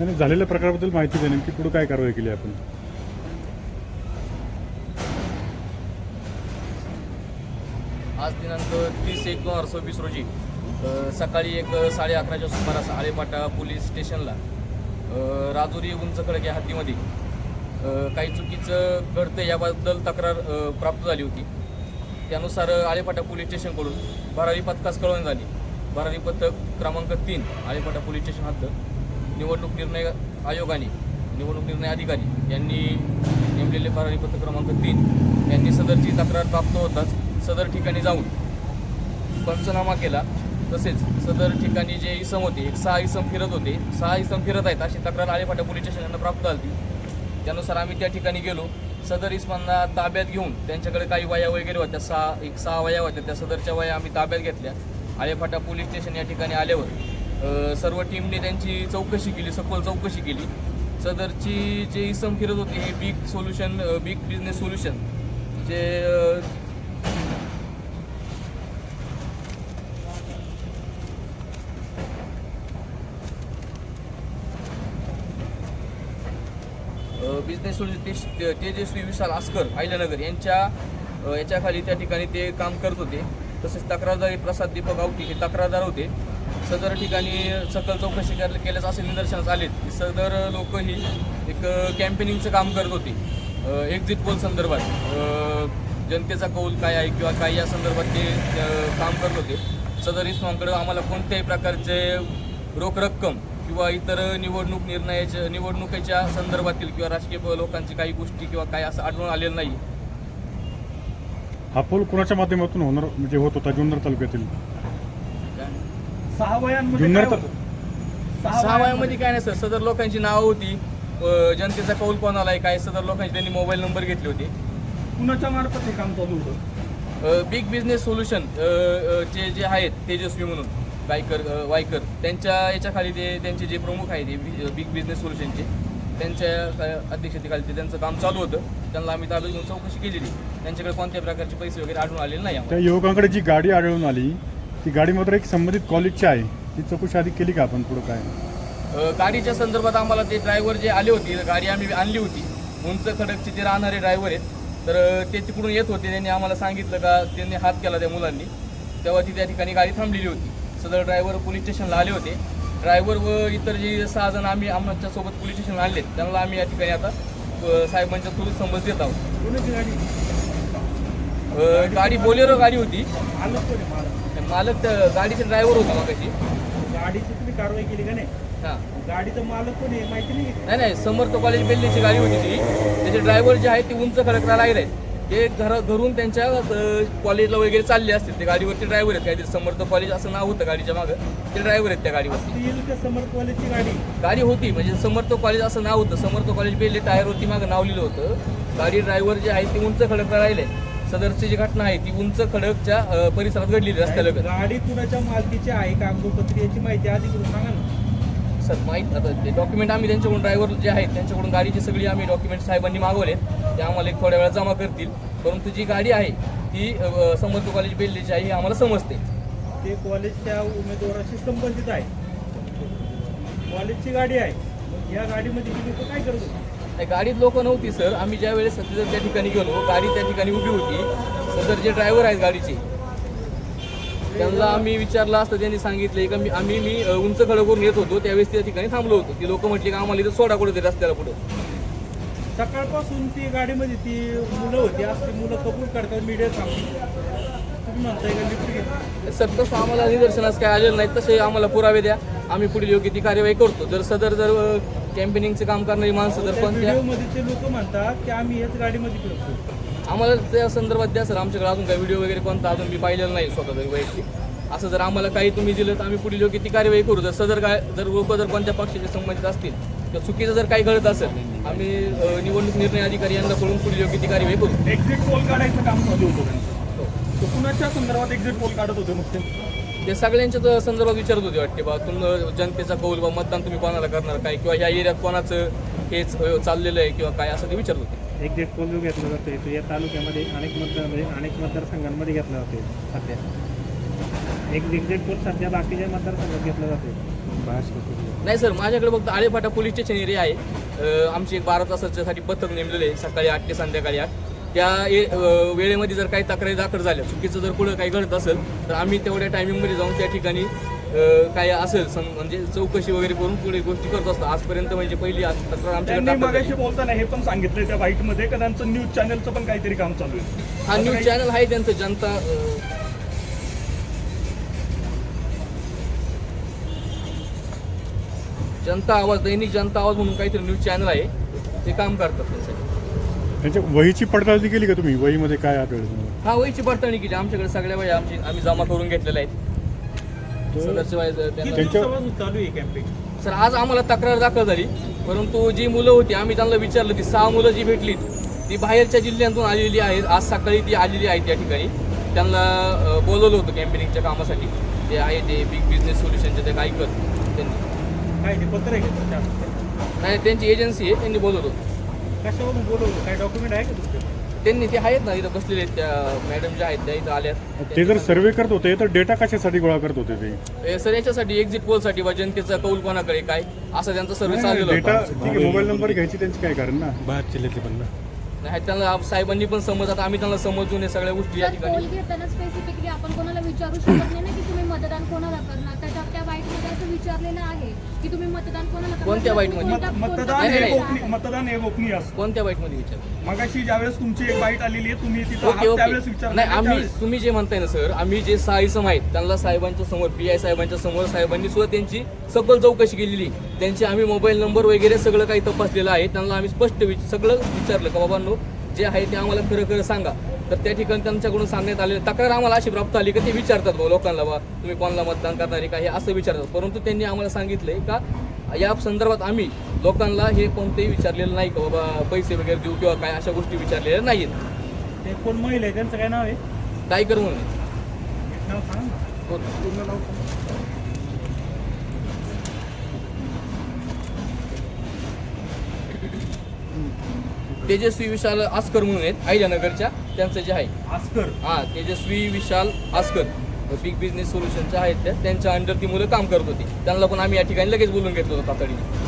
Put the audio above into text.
आणि झालेल्या प्रकाराबद्दल माहिती द्या नेमकी पुढे काय कारवाई केली आपण? आज दिनांक तीस एक दोन हजार सव्वीस रोजी अ, सकाळी एक साडे अकराच्या सुमारास आळेपाटा पोलीस स्टेशनला अ, राजुरी उंच खडक या हद्दीमध्ये अ, काही चुकीचं घडतं याबद्दल तक्रार अ, प्राप्त झाली होती. त्यानुसार आळेपाटा पोलीस स्टेशनकडून भरारी पथकास कळवण्यात झाली. भरारी पथक क्रमांक तीन आळेपाटा पोलीस स्टेशन हद्द. निवडणूक निर्णय आयोगाने निवडणूक निर्णय अधिकारी यांनी नेमलेले फरारी पत्र क्रमांक तीन. यांनी सदरची तक्रार प्राप्त होताच सदर ठिकाणी जाऊन पंचनामा केला. तसेच सदर ठिकाणी जे इसम होते एक सहा इसम फिरत होते सहा इसम फिरत आहेत अशी तक्रार आळेपाटा पोलीस स्टेशनला प्राप्त झाली. त्यानुसार आम्ही त्या ठिकाणी गेलो. सदर इसमांना ताब्यात घेऊन त्यांच्याकडे काही वया वगैरे होत्या सहा एक सहा वया होत्या. त्या सदरच्या वया आम्ही ताब्यात घेतल्या. आलेफाटा पोलीस स्टेशन या ठिकाणी आल्यावर सर्व टीमने त्यांची चौकशी केली सखोल चौकशी केली. सदरची जे इसम फिरत होती हे big solution big business solution जे बिझनेस सोल्युशन ते तेजस्वी विशाल आस्कर आयल्यानगर यांच्या याच्याखाली त्या ठिकाणी ते काम करत होते. तसेच तक्रारदारी प्रसाद दीपक आवटी हे तक्रारदार होते. सदर ठिकाणी सकल चौकशी कर केल्यास असे निदर्शनास आले की सदर लोक ही एक कॅम्पेनिंगचं काम करत होते. एक्झिट पोल संदर्भात? जनतेचा कौल काय आहे किंवा काय या संदर्भात ते काम करत होते. सदर इस्माकडं आम्हाला कोणत्याही प्रकारचे रोख रक्कम किंवा इतर निवडणूक निर्णयाच्या निवडणुकीच्या संदर्भातील किंवा राजकीय लोकांची काही गोष्टी किंवा काय असं आढळून आलेलं नाही. हा पूल कोणाच्या माध्यमातून होणार म्हणजे होत होता जुन्नर तालुक्यातील? सहा वयांमध्ये काय ता- होतं? सहा वयामध्ये काय नाही सर सदर लोकांची नावं होती. अ, जनतेचा कौल कोणाला आहे काय? सदर लोकांचे त्यांनी मोबाईल नंबर घेतले होते. कुणाच्या मार्फत हे काम चालू होतं? बिग बिझनेस सोल्युशन जे जे आहेत तेजस्वी म्हणून वायकर अ, वायकर त्यांच्या याच्याखाली ते त्यांचे जे प्रमुख आहेत बिग बिझनेस सोल्युशनचे त्यांच्या अ, अध्यक्षतेखाली ते त्यांचं काम चालू होतं. त्यांना आम्ही ताब्यात घेऊन चौकशी केलेली. त्यांच्याकडे कोणत्या प्रकारचे पैसे वगैरे आढळून आलेले नाही आम्हाला. त्या युवकांकडे जी गाडी आढळून आली ती गाडी मात्र एक संबंधित कॉलेजची आहे. ती चौकशी आधी केली का आपण पुढं काय? अ, गाडीच्या संदर्भात आम्हाला ते ड्रायव्हर जे आले होते गाडी आम्ही आणली होती. उंच खडकचे जे राहणारे ड्रायव्हर आहेत तर अ, ते तिकडून येत होते. त्यांनी आम्हाला सांगितलं का त्यांनी हात केला त्या मुलांनी. तेव्हा ती त्या ठिकाणी गाडी थांबलेली होती. सदर ड्रायव्हर पोलीस स्टेशनला आले होते. ड्रायव्हर व इतर जे सहा जण आम्ही आमच्यासोबत पोलीस स्टेशनला आणले त्यांना आम्ही या ठिकाणी आता अ, साहेबांच्या थ्रू समज देत आहोत. गाडी? अ, गाडी बोलेरो गाडी होती. मालक गाडीचे ड्रायव्हर होते मगाशी. गाडीची तुम्ही कारवाई केली का नाही? हां. गाडीचं मालक कोणी आहे माहिती नाही? नाही नाही समर्थ कॉलेज बेल्लीची गाडी होती ती. त्याचे ड्रायव्हर जे आहेत ते उंच खडकला लागले ते घर घरून त्यांच्या अ, कॉलेजला वगैरे चालले असतील. ते गाडीवरती ड्रायव्हर आहेत. काहीतरी समर्थ कॉलेज असं नाव होतं गाडीच्या मागं. ते ड्रायव्हर आहेत त्या ते समर्थ कॉलेजची गाडी? गाडी होती. म्हणजे समर्थ कॉलेज असं नाव होतं. समर्थ कॉलेज बेल्ली टायरवरती मागं नाव लिहिलं होतं. गाडी ड्रायव्हर जे आहेत ते उंच खडकला राहिले. सदरची जी घटना आहे ती उंच खडकच्या परिसरात घडलेली रस्त्यालगत. गाडी कुणाच्या मालकीची आहे कागदोपत्री याची माहिती आधी करून सांगा ना. सर माहीत आता ते डॉक्युमेंट आम्ही त्यांच्याकडून ड्रायव्हर जे आहेत त्यांच्याकडून गाडीची सगळी आम्ही डॉक्युमेंट साहेबांनी मागवले ते आम्हाला एक थोड्या वेळा जमा करतील. परंतु जी गाडी आहे ती समर्थ कॉलेज बेल्लीची आहे हे आम्हाला समजते. ते कॉलेजच्या उमेदवाराशी संबंधित आहे. कॉलेजची गाडी आहे. या गाडीमध्ये काय करत नाही गाडीत लोक नव्हती सर. आम्ही ज्या वेळेस सध्या त्या ठिकाणी गेलो गाडी त्या ठिकाणी उभी होती. सदर जे ड्रायव्हर आहेत गाडीचे त्यांना आम्ही विचारलं असतं त्यांनी सांगितलं का मी आम्ही मी उंच खडकवरून येत होतो त्यावेळेस त्या ठिकाणी थांबलो होतो. ती लोक म्हटली का आम्हाला इथं सोडा कुठे रस्त्याला पुढे. सकाळपासून ती गाडीमध्ये ती मुलं होती आज ती मुलं कबूल करतात मीडिया तुम्ही म्हणताय का लिफ्ट घेतली सर तसं आम्हाला निदर्शनास काय आलेलं नाही तसे आम्हाला पुरावे द्या. आम्ही पुढील योग्य ती कार्यवाही करतो. जर सदर जर कॅम्पेनिंगचे काम करणारी माणसं जर त्या व्हिडिओमध्ये ते लोक म्हणतात की आम्ही याच गाडीमध्ये फिरतो आम्हाला त्या संदर्भात द्या सर आमच्याकडे अजून काही व्हिडिओ वगैरे कोणता अजून मी पाहिलेला नाही स्वतः तरी वैयक्तिक. असं जर आम्हाला काही तुम्ही दिलं तर आम्ही पुढील योग्य ती कार्यवाही करू. जर सदर काय जर लोक जर कोणत्या पक्षाचे संबंधित असतील किंवा चुकीचं जर काही घडत असेल आम्ही अ, निवडणूक निर्णय अधिकारी यांना कळून पुढील योग्य ती कार्यवाही करू. एक्झिट पोल काढायचं काम चालू होतं त्यांचं. तर कुणाच्या संदर्भात एक्झिट पोल काढत होते मग ते? ते सगळ्यांच्याच संदर्भात विचारत होते वाटते बा तुम जनतेचा कौल बा मतदान तुम्ही कोणाला करणार काय? किंवा या एरियात कोणाचं हेच चाललेलं आहे किंवा काय असं ते विचारत होते. एक्झिट पोल जो घेतला जातोय तो या तालुक्यामध्ये अनेक मतदार अनेक मतदारसंघांमध्ये घेतला जातोय सध्या. एक एक्झिट पोल सध्या बाकीच्या मतदारसंघात घेतला जातोय नाही सर माझ्याकडे फक्त आळेफाटा पोलीस स्टेशन एरिया आहे. आमची एक बारा तासाच्यासाठी पथक नेमलेलं आहे सकाळी आठ ते संध्याकाळी आठ. त्या वेळेमध्ये जर काही तक्रारी दाखल झाल्या चुकीचं जर पुढं काही घडत असेल तर आम्ही तेवढ्या टायमिंगमध्ये जाऊन त्या ठिकाणी काय असेल सं- म्हणजे चौकशी वगैरे करून पुढे गोष्टी करत असतो. आजपर्यंत म्हणजे पहिली तक्रार आमच्याकडे. बोलताना हे पण सांगितलंय त्या बाईटमध्ये का त्यांचं न्यूज चॅनलचं पण काहीतरी काम चालू आहे? हा न्यूज चॅनल आहे त्यांचं जनता जनता आवाज दैनिक जनता आवाज म्हणून काहीतरी न्यूज चॅनल आहे. ते काम करतात त्यांच्यासाठी त्यांच्या वहीची पडताळणी केली का तुम्ही? वहीमध्ये काय आढळलं तुम्हाला? हा वयची पडताळणी केली. आमच्याकडे सगळ्या वया आमची आम्ही जमा करून घेतलेल्या आहेत. सदस्य वया किती त्यांना त्यांच्या- दिवसापासून चालू आहे कॅम्पेन सर आज आम्हाला तक्रार दाखल झाली. परंतु जी मुलं होती आम्ही त्यांना विचारलं ती सहा मुलं जी भेटलीत ती बाहेरच्या जिल्ह्यातून आलेली आहेत. आज सकाळी ती आलेली आहेत या ठिकाणी. त्यांना अ, बोलवलं होतं कॅम्पेनिंगच्या कामासाठी. ते आहे ते बिग बिझनेस सोल्युशनचे ते काय कर त्यांनी काय ते पत्र आहे का तुमच्या नाही त्यांची एजन्सी आहे. त्यांनी बोलवलं होतं. कशावरून बोलवलं? काय डॉक्युमेंट आहे का तुमच्याकडे त्यांनी ते आहेत ना इथं बसलेले आहेत त्या मॅडम ज्या आहेत त्या इथं आल्यात ते जर सर्वे करत होते तर डेटा कशासाठी गोळा करत होते ते? सर याच्यासाठी एक्झिट पोलसाठी बा जनतेचा कौल कोणाकडे काय? असं त्यांचा सर्व्हिस चाललेला डेटा होता. ठीक आहे मोबाईल नंबर घ्यायची त्यांची काय कारण ना? बाहेर जिल्ह्यातले पण ना. नाही त्यांना आप- साहेबांनी पण समजतात आम्ही त्यांना समजून हे सगळ्या गोष्टी या सर ठिकाणी पोल घेताना स्पेसिफिकली आपण कोणाला विचारू शकत नाही ना की तुम्ही मतदान कोणाला करणार? असं विचारलेलं आहे की तुम्ही मतदान कोणाला करणार कोणत्या बाईटमध्ये? मतदान नाही, हे नाही. गोपनीय मतदान हे गोपनीय असतं कोणत्या बाईटमध्ये विचार मगाशी ज्यावेळेस तुमची एक बाईट आलेली आहे तुम्ही तिथं ओके आहात त्यावेळेस ओके विचारलं नाही नाही, आम्ही त्यावेळेस. तुम्ही जे म्हणताय ना सर आम्ही जे सहा इसम आहेत त्यांना साहेबांच्या समोर पी आय साहेबांच्या समोर साहेबांनी सुद्धा त्यांची सखोल चौकशी केलेली त्यांचे आम्ही मोबाईल नंबर वगैरे सगळं काही तपासलेलं आहे त्यांना आम्ही स्पष्ट विच- सगळं विचारलं का बाबांनो जे आहे ते आम्हाला खरं खरं सांगा तर त्या ठिकाणी त्यांच्याकडून सांगण्यात आलेलं तक्रार आम्हाला अशी प्राप्त आली का ते विचारतात बा लोकांना बा तुम्ही कोणाला मतदान करणारे का? हे असं विचारतात. परंतु त्यांनी आम्हाला सांगितलंय का या संदर्भात आम्ही लोकांना हे कोणतेही विचारलेलं नाही का बाबा पैसे वगैरे देऊ किंवा काय अशा गोष्टी विचारलेल्या नाहीत. ते कोण महिला आहे? त्यांचं काय नाव आहे? टायगर म्हणून. नाव सांगा ना हो. पूर्ण नाव सांगा. तेजस्वी विशाल आस्कर म्हणून आहेत अहिल्यानगरच्या त्यांचं जे आहे. आस्कर? हा Tejaswi Vishal ask her. Big business सोल्युशनच्या आहेत त्या त्यांच्या अंडर ती मुलं काम करत होती. त्यांना पण आम्ही या ठिकाणी लगेच बोलून घेतलं होतं तातडीने.